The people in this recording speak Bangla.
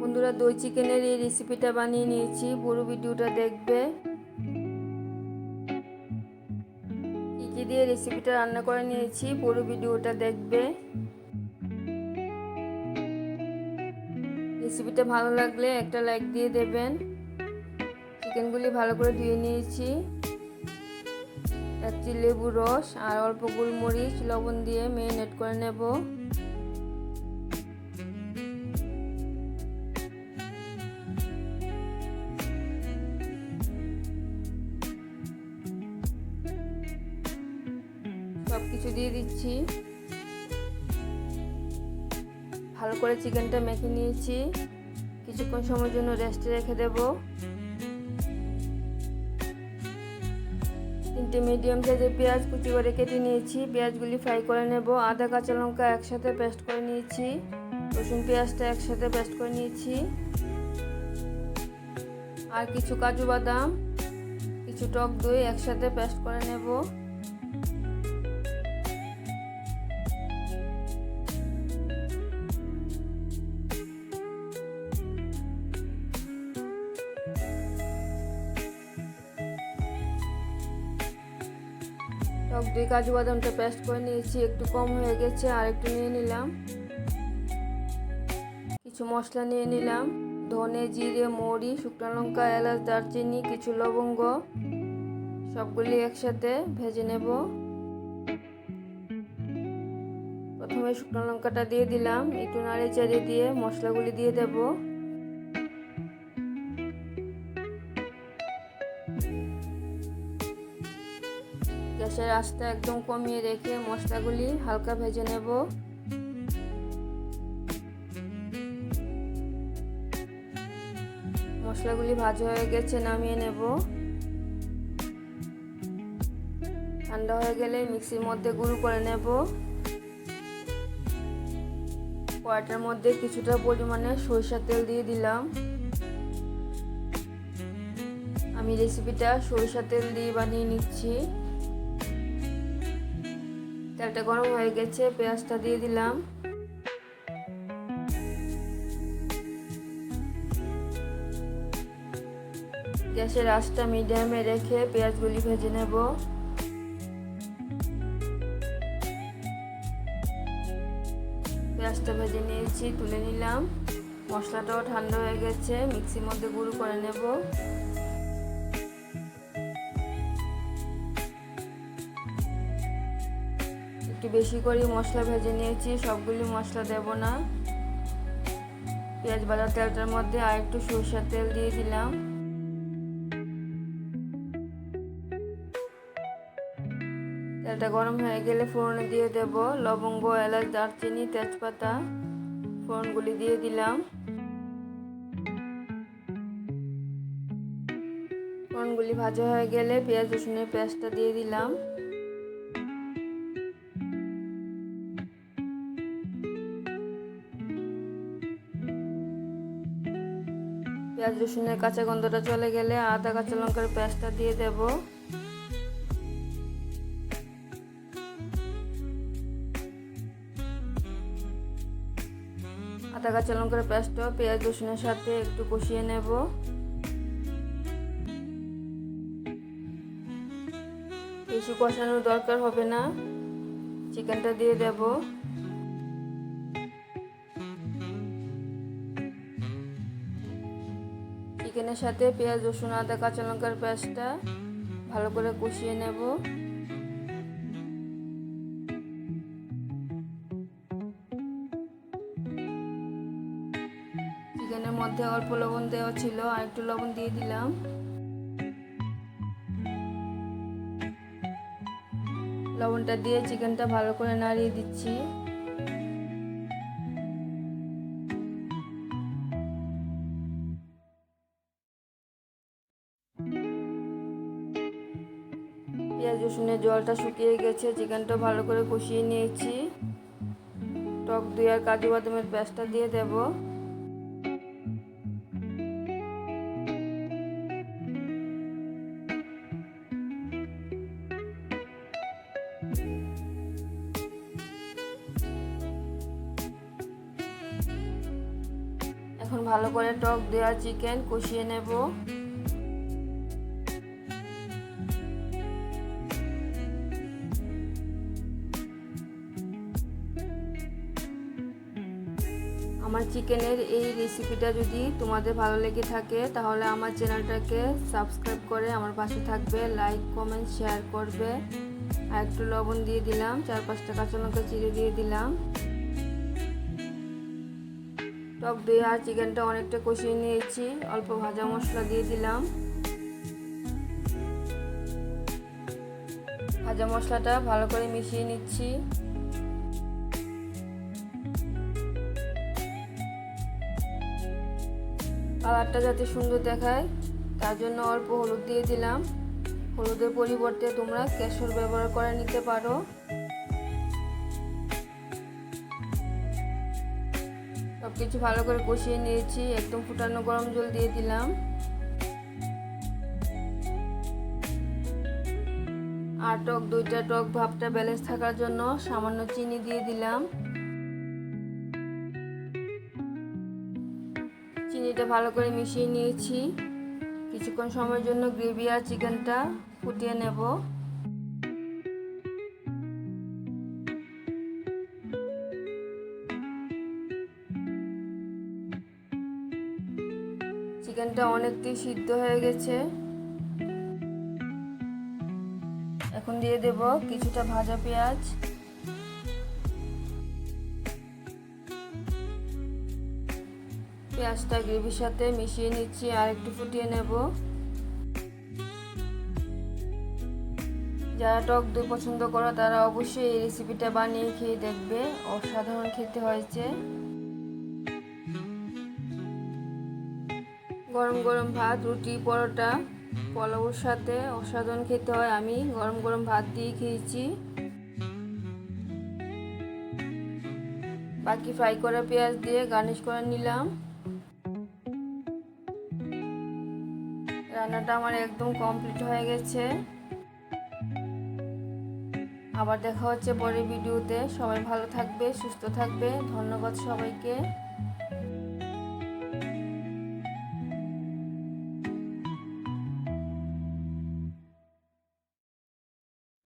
বন্ধুরা দই চিকেনের এই রেসিপিটা বানিয়ে নিয়েছি। পুরো ভিডিওটা দেখবে। কী দিয়ে রেসিপিটা রান্না করে নিয়েছি, পুরো ভিডিওটা দেখবে। রেসিপিটা ভালো লাগলে একটা লাইক দিয়ে দেবেন। চিকেনগুলি ভালো করে ধুয়ে নিয়েছি। একটি লেবু রস আর অল্প গোলমরিচ, লবণ দিয়ে মেরিনেট করে নেব। দিয়ে দিচ্ছি। ভালো করে চিকেনটা মেখে নিয়েছি। কিছুক্ষণ সময়ের জন্য রেস্টে রেখে দেব। তিনটে মিডিয়াম সাইজের পেঁয়াজ কুচি করে কেটে নিয়েছি। পেঁয়াজগুলি ফ্রাই করে নেব। আদা, কাঁচা লঙ্কা একসাথে পেস্ট করে নিয়েছি। রসুন পেঁয়াজটা একসাথে পেস্ট করে নিয়েছি। আর কিছু কাজু বাদাম, কিছু টক দই একসাথে পেস্ট করে নেব। দই কাজু বাদামটা পেস্ট করে নিয়েছি, একটু কম হয়ে গেছে, আর একটু নিয়ে নিলাম। কিছু মশলা নিয়ে নিলাম, ধনে, জিরে, মৌরি, শুকনো লঙ্কা, এলাচ, দারচিনি, কিছু লবঙ্গ, সবগুলি একসাথে ভেজে নেব। প্রথমে শুকনো লঙ্কাটা দিয়ে দিলাম, একটু নাড়ে চাড়িয়ে দিয়ে মশলাগুলি দিয়ে দেবো। গ্যাসের আঁচটা একদম কমিয়ে রেখে মশলাগুলি হালকা ভেজে নেব। মশলাগুলি ভাজা হয়ে গেছে, নামিয়ে নেব। ঠান্ডা হয়ে গেলে মিক্সির মধ্যে গুঁড়ো করে নেব। কড়াইটার মধ্যে কিছুটা পরিমাণে সরিষা তেল দিয়ে দিলাম। আমি রেসিপিটা সরিষা তেল দিয়ে বানিয়ে নিচ্ছি। তেলটা গরম হয়ে গেছে, পেঁয়াজটা দিয়ে দিলাম। গ্যাসের আঁচটা মিডিয়ামে রেখে পেঁয়াজগুলি ভেজে নেব। পেঁয়াজটা ভেজে নিয়েছি, তুলে নিলাম। মশলাটাও ঠান্ডা হয়ে গেছে, মিক্সির মধ্যে গুঁড়ো করে নেব। একটু বেশি করে মশলা ভেজে নিয়েছি, সবগুলি মশলা দেব না। পেঁয়াজ বাজার তেলটার মধ্যে আর একটু সরষের তেল দিয়ে দিলাম। তেলটা গরম হয়ে গেলে ফোড়নে দিয়ে দেব। লবঙ্গ, এলাচ, দারচিনি, তেজপাতা ফোড়নগুলি দিয়ে দিলাম। ফোড়নগুলি ভাজা হয়ে গেলে পেঁয়াজ রসুনের পেঁয়াজটা দিয়ে দিলাম। পেঁয়াজ রসুনের কাঁচা গন্ধটা চলে গেলে আদা, কাঁচা লঙ্কার পেঁয়াজটা দিয়ে দেব। আদা, কাঁচা লঙ্কার পেঁয়াজটা পেঁয়াজ, রসুনের সাথে একটু কষিয়ে নেব। বেশি কষানোর দরকার হবে না। চিকেনটা দিয়ে দেবো। চিকেনের সাথে পেঁয়াজ, রসুন, আদা, কাঁচা লঙ্কার পেঁয়াজটা ভালো করে কষিয়ে নেব। চিকেনের মধ্যে অল্প লবণ দেওয়া ছিল, আর একটু লবণ দিয়ে দিলাম। লবণটা দিয়ে চিকেনটা ভালো করে নাড়িয়ে দিচ্ছি। পেঁয়াজ রসুনের জলটা শুকিয়ে গেছে, চিকেনটা ভালো করে কষিয়ে নিয়েছি। টক দই আর কাজু বাদামের পেঁয়াজটা দিয়ে দেব। এখন ভালো করে টক দেওয়া চিকেন কষিয়ে নেব। চিকেনের এই রেসিপিটা যদি তোমাদের ভালো লেগে থাকে, তাহলে আমার চ্যানেলটাকে সাবস্ক্রাইব করে আমার পাশে থাকবে লাইক কমেন্ট শেয়ার করবে। আর একটু লবণ দিয়ে দিলাম চার পাঁচটা কাঁচা লঙ্কা চিড়ে দিয়ে দিলাম। টক দই আর চিকেনটা অনেকটা কষিয়ে নিয়েছি, অল্প ভাজা মশলা দিয়ে দিলাম। ভাজা মশলাটা ভালো করে মিশিয়ে নিচ্ছি। কালারটা যাতে সুন্দর দেখায়, তার জন্য অল্প হলুদ দিয়ে দিলাম। হলুদের পরিবর্তে তোমরা কেশর ব্যবহার করে নিতে পারো। সব কিছু ভালো করে কষিয়ে নিয়েছি, একদম ফুটানো গরম জল দিয়ে দিলাম। আর টক, দুইটা টক ভাবটা ব্যালেন্স থাকার জন্য সামান্য চিনি দিয়ে দিলাম। চিনিটা ভালো করে মিশিয়ে নিয়েছি। কিছুক্ষণ সময়ের জন্য গ্রেভি আর চিকেনটা ফুটিয়ে নেব। চিকেনটা অনেকটাই সিদ্ধ হয়ে গেছে। এখন দিয়ে দেব কিছুটা ভাজা পেঁয়াজ। পেঁয়াজটা গ্রেভির সাথে মিশিয়ে নিচ্ছি আর একটু ফুটিয়ে নেব। যারা টক দই পছন্দ করো, তারা অবশ্যই এই রেসিপিটা বানিয়ে খেয়ে দেখবে। অসাধারণ খেতে হয়েছে। গরম গরম ভাত, রুটি, পরোটা, পোলাওর সাথে অসাধারণ খেতে হয়। আমি গরম গরম ভাত দিয়ে খেয়েছি। বাকি ফ্রাই করা পেঁয়াজ দিয়ে গার্নিশ করে নিলাম। রান্নাটা আমার একদম কমপ্লিট হয়ে গেছে। আবার দেখা হচ্ছে পরের ভিডিওতে সবাই ভালো থাকবে, সুস্থ থাকবে। ধন্যবাদ সবাইকে।